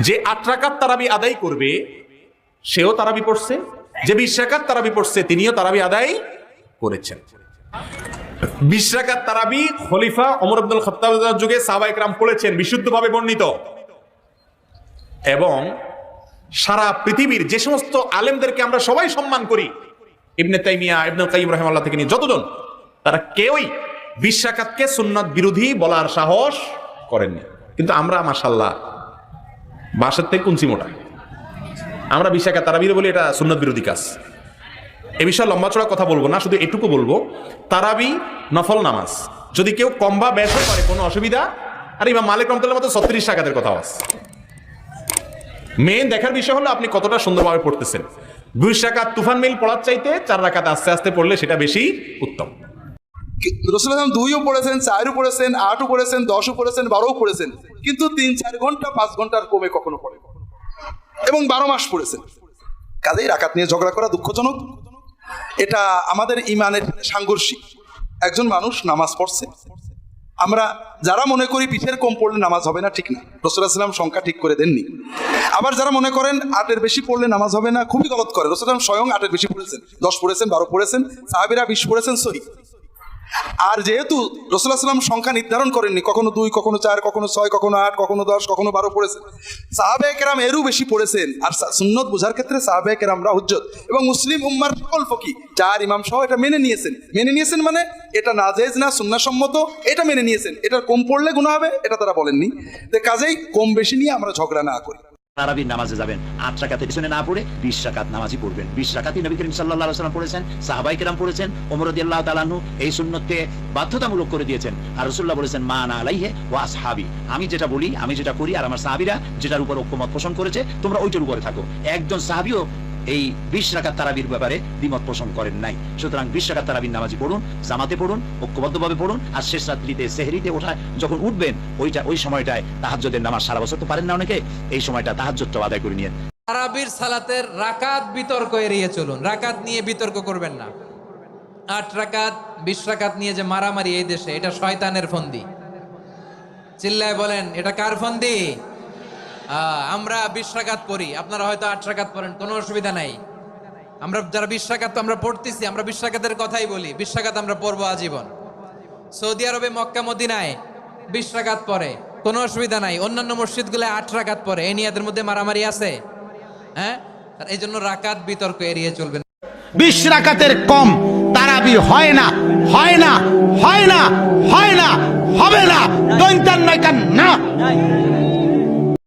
যে আট রাকাত তারাবি আদায় করবে, সেও তারাবি পড়ছে। যে বিশ রাকাত তারাবি পড়ছে, তিনিও তারাবি আদায় করেছেন। বিশ তারাবি খলিফা অমর আব্দুল খত্তাব যুগে সাহাবা একরাম পড়েছেন, বিশুদ্ধভাবে বর্ণিত। এবং সারা পৃথিবীর যে সমস্ত আলেমদেরকে আমরা সবাই সম্মান করি, ইবনে তাইমিয়া ইবনুল কাইম রহমাল্লাহ থেকে নিয়ে যতজন, তারা কেউই বিশ্বাকাতকে সুন্নত বিরোধী বলার সাহস করেননি। কিন্তু আমরা মাসাল্লাহ বাসার থেকে কুঞ্চি মোটা আমরা বিশ্বাকাত তারা বলি এটা সুন্নত বিরোধী কাজ। এ বিষয়ে লম্বা চড়া কথা বলব না, শুধু এটুকু বলব, তারাবি নফল নামাজ। যদি কেউ কম বা করে কোনো অসুবিধা? আর ইমাম মালিক রহমতুল্লাহ মতো ছত্রিশ টাকাদের কথা আছে মেন দেখার বিষয় হলো আপনি কতটা সুন্দরভাবে পড়তেছেন। দুই রাকাত তুফান মিল পড়ার চাইতে চার রাকাত আস্তে আস্তে পড়লে সেটা বেশি উত্তম। রসুল আসলাম দুইও পড়েছেন, চারও পড়েছেন, আটও পড়েছেন, দশও পড়েছেন, বারোও পড়েছেন। কিন্তু তিন, চার ঘণ্টা, পাঁচ ঘণ্টার কমে কখনো পড়ে। এবং বারো মাস পড়েছেন। কাজেই রাকাত নিয়ে ঝগড়া করা দুঃখজনক। এটা আমাদের ইমানের সাংঘর্ষিক। একজন মানুষ নামাজ পড়ছে। আমরা যারা মনে করি পিঠের কম পড়লে নামাজ হবে না, ঠিক না। রসুলাম সংখ্যা ঠিক করে দেননি। আবার যারা মনে করেন আটের বেশি পড়লে নামাজ হবে না, খুবই গলত করে। রসুলাম স্বয়ং আটের বেশি পড়েছেন। দশ পড়েছেন, বারো পড়েছেন, সাহাবিরা বিশ পড়েছেন, সহি। আর যেহেতু রসুল্লাহ সাল্লাম সংখ্যা নির্ধারণ করেননি, কখনো দুই, কখনো চার, কখনো ছয়, কখনো আট, কখনো দশ, কখনো বারো পড়েছেন। সাহাবে কেরাম এরও বেশি পড়েছেন। আর সুন্নত বোঝার ক্ষেত্রে সাহাবে কেরামরা হুজ্জত। এবং মুসলিম উম্মার সকল ফকি, চার ইমাম সহ এটা মেনে নিয়েছেন। মেনে নিয়েছেন মানে এটা নাজেজ না সুন্নাসম্মত, এটা মেনে নিয়েছেন। এটার কম পড়লে গুণ হবে, এটা তারা বলেননি। তো কাজেই কম বেশি নিয়ে আমরা ঝগড়া না করি। তারাবির নামাজে যাবেন। আট রাকাতের পিছনে না পড়ে বিশ রাকাত নামাজই পড়বেন। বিশ রাকাতই নবী করিম সাল্লাহ সাল্লাম পড়েছেন, সাহাবাই কেরাম পড়েছেন ওমরদি আল্লাহ তালানু এই সুন্নতকে বাধ্যতামূলক করে দিয়েছেন। আর রসুল্লাহ বলেছেন, মা না আলাইহে ও আসহাবি। আমি যেটা বলি, আমি যেটা করি, আর আমার সাহাবিরা যেটার উপর ঐক্যমত পোষণ করেছে, তোমরা ওইটার উপরে থাকো। একজন সাহাবিও এই বিশ রাকাত তারাবির ব্যাপারে দ্বিমত পোষণ করেন নাই। সুতরাং বিশ রাকাত তারাবির নামাজি পড়ুন, জামাতে পড়ুন, ঐক্যবদ্ধভাবে পড়ুন, আর শেষ রাত্রিতে সেহরিতে ওঠায় যখন উঠবেন, ওইটা, ওই সময়টায় তাহাজ্জদের নামাজ সারা বছর তো পারেন না অনেকে, এই সময়টা তাহাজ্জদটাও আদায় করে নিয়ে তারাবির সালাতের রাকাত বিতর্ক এড়িয়ে চলুন। রাকাত নিয়ে বিতর্ক করবেন না। আট রাকাত, বিশ রাকাত নিয়ে যে মারামারি এই দেশে, এটা শয়তানের ফন্দি। চিল্লায় বলেন, এটা কার ফন্দি? আমরা বিশ রাকাত পড়ি। আপনারা হয়তো আট রাকাত পড়েন, কোনো অসুবিধা নাই। আমরা যারা বিশ তো আমরা পড়তেছি, আমরা বিশ কথাই বলি, বিশ আমরা পড়ব আজীবন। সৌদি আরবে মক্কা, মদিনায় বিশ পরে কোনো অসুবিধা নাই। অন্যান্য মসজিদগুলো আট রাকাত পরে এ নিয়ে এদের মধ্যে মারামারি আছে? হ্যাঁ? এই জন্য রাকাত বিতর্ক এড়িয়ে চলবেন বিশ রাকাতের কম তারাবি হয় না হয় না হয় না হয় না, হবে না। না